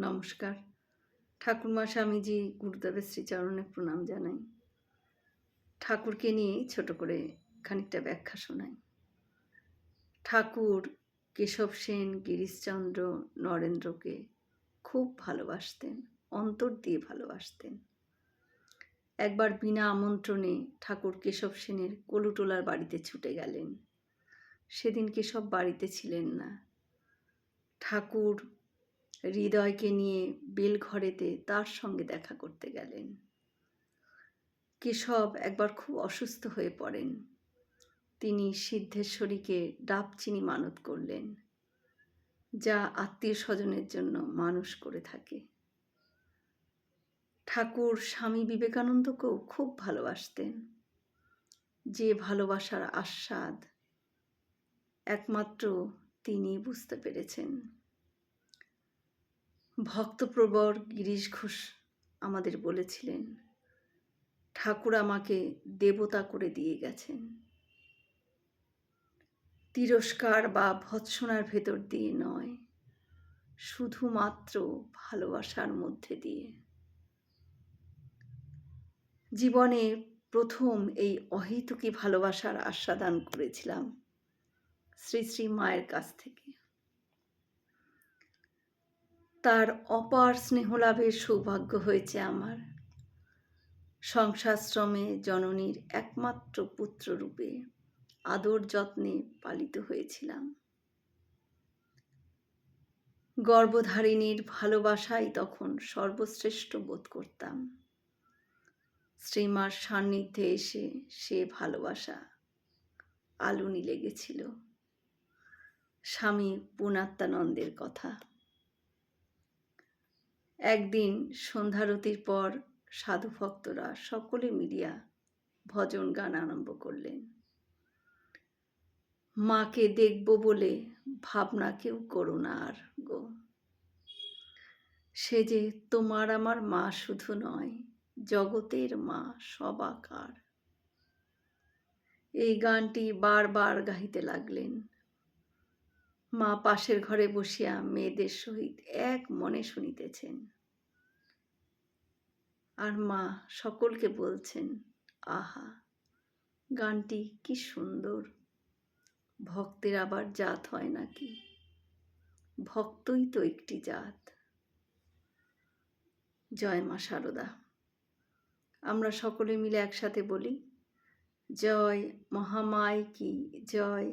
নমস্কার। ঠাকুরমা স্বামীজি গুরুদেবের শ্রীচরণে প্রণাম জানাই। ঠাকুরকে নিয়ে ছোট করে খানিকটা ব্যাখ্যা শোনাই। ঠাকুর কেশব সেন, গিরিশচন্দ্র, নরেন্দ্রকে খুব ভালোবাসতেন, অন্তর দিয়ে ভালোবাসতেন। একবার বিনা আমন্ত্রণে ঠাকুর কেশব সেনের কলুটোলার বাড়িতে ছুটে গেলেন। সেদিন কেশব বাড়িতে ছিলেন না। ঠাকুর হৃদয়কে নিয়ে বেলঘরেতে তার সঙ্গে দেখা করতে গেলেন। কেশব একবার খুব অসুস্থ হয়ে পড়েন। তিনি সিদ্ধেশ্বরীকে ডাবচিনি মানত করলেন, যা আত্মীয় স্বজনের জন্য মানুষ করে থাকে। ঠাকুর স্বামী বিবেকানন্দকেও খুব ভালোবাসতেন। যে ভালোবাসার আস্বাদ একমাত্র তিনি বুঝতে পেরেছেন। ভক্তপ্রবর গিরিশ ঘোষ আমাদের বলেছিলেন, ঠাকুর আমাকে দেবতা করে দিয়ে গেছেন। তিরস্কার বা ভৎসনার ভেতর দিয়ে নয়, শুধুমাত্র ভালোবাসার মধ্যে দিয়ে। জীবনে প্রথম এই অহেতুকি ভালোবাসার আস্বাদান করেছিলাম শ্রী শ্রী মায়ের কাছ থেকে। তার অপার স্নেহলাভের সৌভাগ্য হয়েছে আমার। সংসারশ্রমে জননীর একমাত্র পুত্ররূপে আদর যত্নে পালিত হয়েছিলাম। গর্ভধারিণীর ভালোবাসাই তখন সর্বশ্রেষ্ঠ বোধ করতাম। শ্রীমার সান্নিধ্যে এসে সে ভালোবাসা আলুনি লেগেছিল। স্বামী পুনাত্মানন্দের কথা। একদিন সন্ধ্যারতির পর সাধু ভক্তরা সকলে মিলিয়া ভজন গান আরম্ভ করলেন। মাকে দেখব বলে ভাবনা কেউ করো না আর গো। সে যে তোমার আমার মা শুধু নয়, জগতের মা সবাকার এই গানটি বারবার গাহিতে লাগলেন। মা পাশের ঘরে বসিয়া মেয়েদের সহিত এক মনে শুনিতেছেন। আর মা সকলকে বলছেন, আহা, গানটি কি সুন্দর। ভক্তের আবার জাত হয় নাকি? ভক্তই তো একটি জাত। জয় মা সারদা। আমরা সকলে মিলে একসাথে বলি, জয় মহামায় কি, জয়